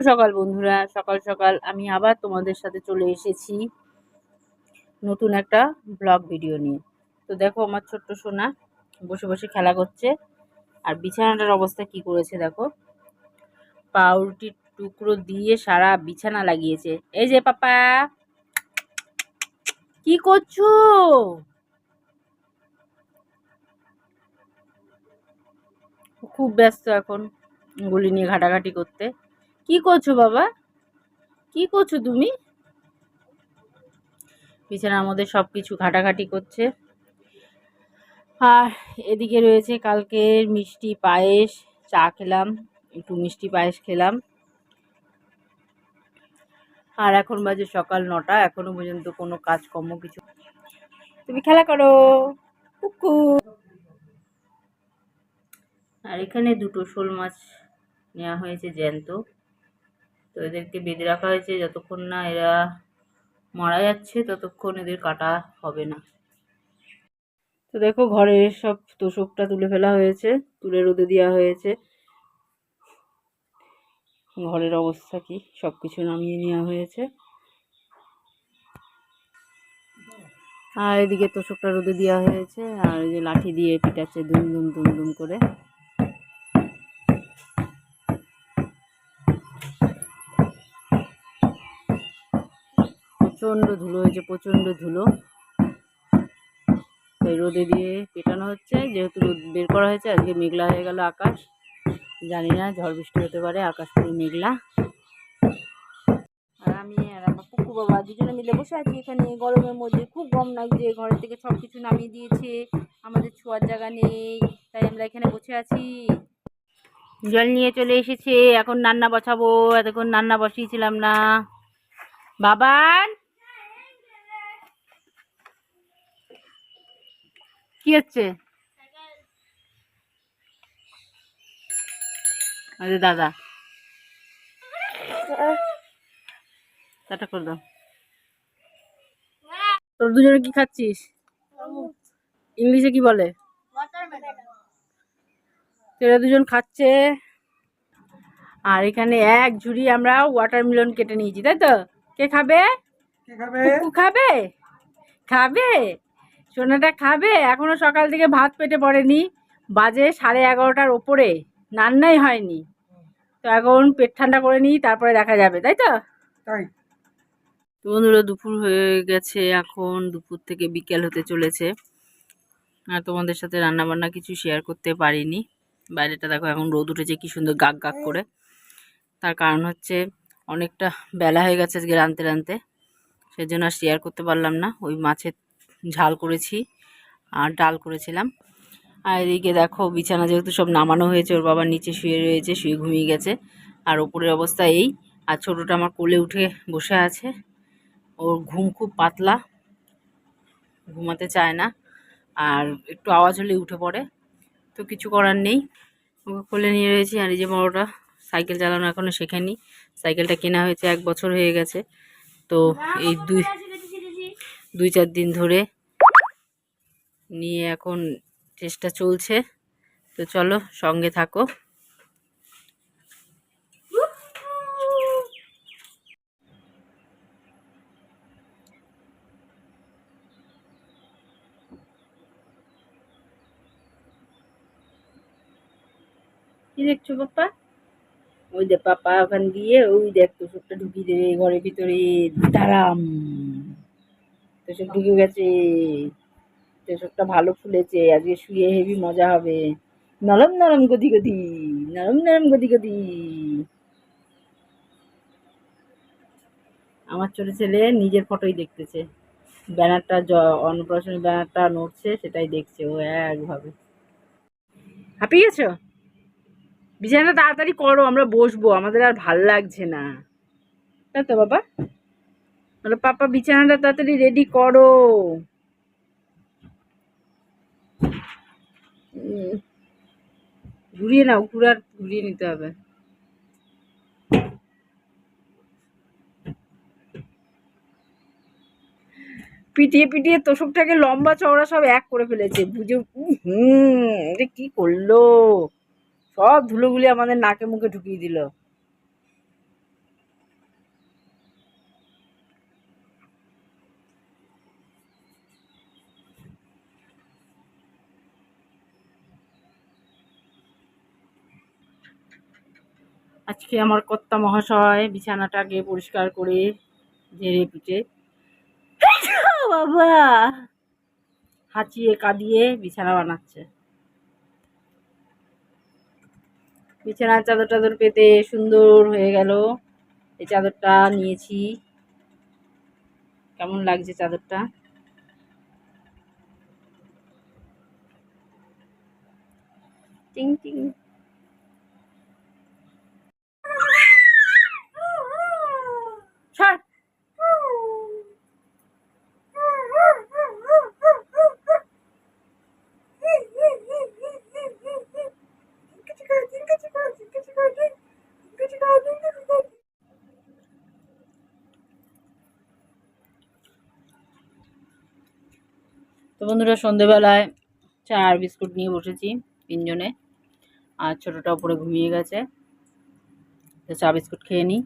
সকাল বন্ধুরা, সকাল সকাল আমি আবার তোমাদের সাথে চলে এসেছি নতুন একটা ব্লগ ভিডিও নিয়ে। তো দেখো আমার ছোট্ট সোনা বসে বসে খেলা করছে। আর বিছানাটার অবস্থা কি করেছে দেখো? পাউরুটির টুকরো দিয়ে সারা বিছানা লাগিয়েছে। এই যে পাপা, কি করছ? খুব ব্যস্ত এখন, গুলি নিয়ে ঘাটাঘাটি করতে। কি করছ বাবা? কি করছ তুমি? বিছানার মধ্যে সব কিছু ঘাটাঘাটি করছে। আর এদিকে রয়েছে কালকের মিষ্টি পায়েস, চা খেলাম, একটু মিষ্টি পায়েস খেলাম। আর এখন বাজে সকাল নটা, এখনও পর্যন্ত কোনো কাজকর্ম কিছু তুমি খেলা করো। কুকু। আর এখানে দুটো শোল মাছ নেওয়া হয়েছে জ্যান্ত। তো এদেরকে বেঁধে রাখা হয়েছে। যতক্ষণ না এরা মারা যাচ্ছে, ততক্ষণ এদের কাটা হবে না। তো দেখো ঘরের সব তোষকটা তুলে ফেলা হয়েছে, তুলে রোদে দেওয়া হয়েছে। ঘরের অবস্থা কি? সব কিছু নামিয়ে নেওয়া হয়েছে। আর এদিকে তোষকটা রোদে দেওয়া হয়েছে, আর এই যে লাঠি দিয়ে পিটাচ্ছে দুম দুম দুম দুম করে। প্রচণ্ড ধুলো হয়েছে প্রচণ্ড ধুলো। তাই রোদে দিয়ে পেটানো হচ্ছে, যেহেতু রোদ বের করা হয়েছে, আজকে মেঘলা হয়ে গেল আকাশ। জানি না, ঝড় বৃষ্টি হতে পারে, আকাশ পুরো মেঘলা। আর আমি আর আমার কুকু বাবা দুজনে মিলে বসে আছি এখানে, গরমের মধ্যে। খুব গরম লাগছে, ঘরের থেকে সব কিছু নামিয়ে দিয়েছে, আমাদের ছোঁয়ার জায়গা নেই, তাই আমরা এখানে বসে আছি। জল নিয়ে চলে এসেছে, এখন রান্না বসাবো, এতক্ষণ রান্না বসিয়েছিলাম না। বাবান! কি হচ্ছে? আরে দাদা। টাটা করে দাও। তোর দুজনে কি খাচ্ছিস? ইংলিশে কি বলে? তোরা দুজন খাচ্ছে। আর এখানে এক ঝুড়ি আমরা ওয়াটারমেলন কেটে নিয়েছি তাই তো? কে খাবে? কুকু খাবে? খাবে? সোনাটা খাবে? এখনও সকাল থেকে ভাত পেটে পড়েনি। বাজে সাড়ে এগারোটার ওপরে। রান্নাই হয়নি। তো এখন পেট ঠান্ডা করে নিই তারপরে দেখা যাবে তাই তো? তাই। বন্ধুরা দুপুর হয়ে গেছে এখন। দুপুর থেকে বিকেল হতে চলেছে। আর তোমাদের সাথে রান্না বান্না কিছু শেয়ার করতে পারিনি। বাইরেটা দেখো এখন রোদ উঠেছে কি সুন্দর গাক গাক করে। তার কারণ হচ্ছে অনেকটা বেলা হয়ে গেছে আজকে রানতে রানতে সেজন্য আর শেয়ার করতে পারলাম না। ওই মাছের ঝাল করেছি আর ডাল করেছিলাম। আর এদিকে দেখো বিছানা যেহেতু সব নামানো হয়েছে ওর বাবা নিচে শুয়ে রয়েছে শুয়ে ঘুমিয়ে গেছে। আর ওপরের অবস্থা এই আর ছোটোটা আমার কোলে উঠে বসে আছে। ওর ঘুম খুব পাতলা ঘুমাতে চায় না আর একটু আওয়াজ হলে উঠে পড়ে তো কিছু করার নেই। ওকে কোলে নিয়ে রয়েছি আর এই যে বড়োটা সাইকেল চালানো এখনও শেখেনি। সাইকেলটা কেনা হয়েছে এক বছর হয়ে গেছে। তো এই দুই দুই চার দিন ধরে নিয়ে এখন চেষ্টা চলছে। তো চলো, সঙ্গে থাকো। কি দেখছ পাপা? ওই দেখ পাপা ওখান দিয়ে ওই দেখ তোষকটা ঢুকিয়ে দেবে ঘরের ভিতরে। দাঁড়াম। তোষক ঢুকে গেছে। তোষকটা ভালো ফুলেছে, আজকে শুয়ে হেভি মজা হবে। নরম নরম গদি গদি, নরম নরম গদি গদি। আমার ছোট ছেলে নিজের ফটোই দেখতেছে। ব্যানারটা অন্নপ্রাশনের ব্যানারটা নড়ছে, সেটাই দেখছে, ও একভাবে। হাঁপিয়ে গেছো? বিছানাটা তাড়াতাড়ি করো, আমরা বসবো, আমাদের আর ভালো লাগছে না। তাই তো বাবা। বলো, পাপা, বিছানাটা তাড়াতাড়ি রেডি করো। ঘুরিয়ে নাও ঘুরার ঘুরিয়ে নিতে হবে। পিটিয়ে পিটিয়ে তোষকটাকে লম্বা চওড়া সব এক করে ফেলেছে, বুঝে হুম কি করল? সব ধুলোগুলি আমাদের নাকে মুখে ঢুকিয়ে দিল। আজকে আমার কর্তা মহাশয় বিছানাটাকে পরিষ্কার করে ঝেড়ে পিটে। বাবা! হাঁচিয়ে কাঁদিয়ে বিছানা বানাচ্ছে। বিছানার চাদর টাদর পেতে সুন্দর হয়ে গেল। এই চাদরটা নিয়েছি। কেমন লাগছে চাদরটা? টিং টিং। তো বন্ধুরা, সন্ধেবেলায় চা আর বিস্কুট নিয়ে বসেছি তিনজনে। আর ছোটোটা উপরে ঘুমিয়ে গেছে। তো চা, বিস্কুট খেয়ে নিই।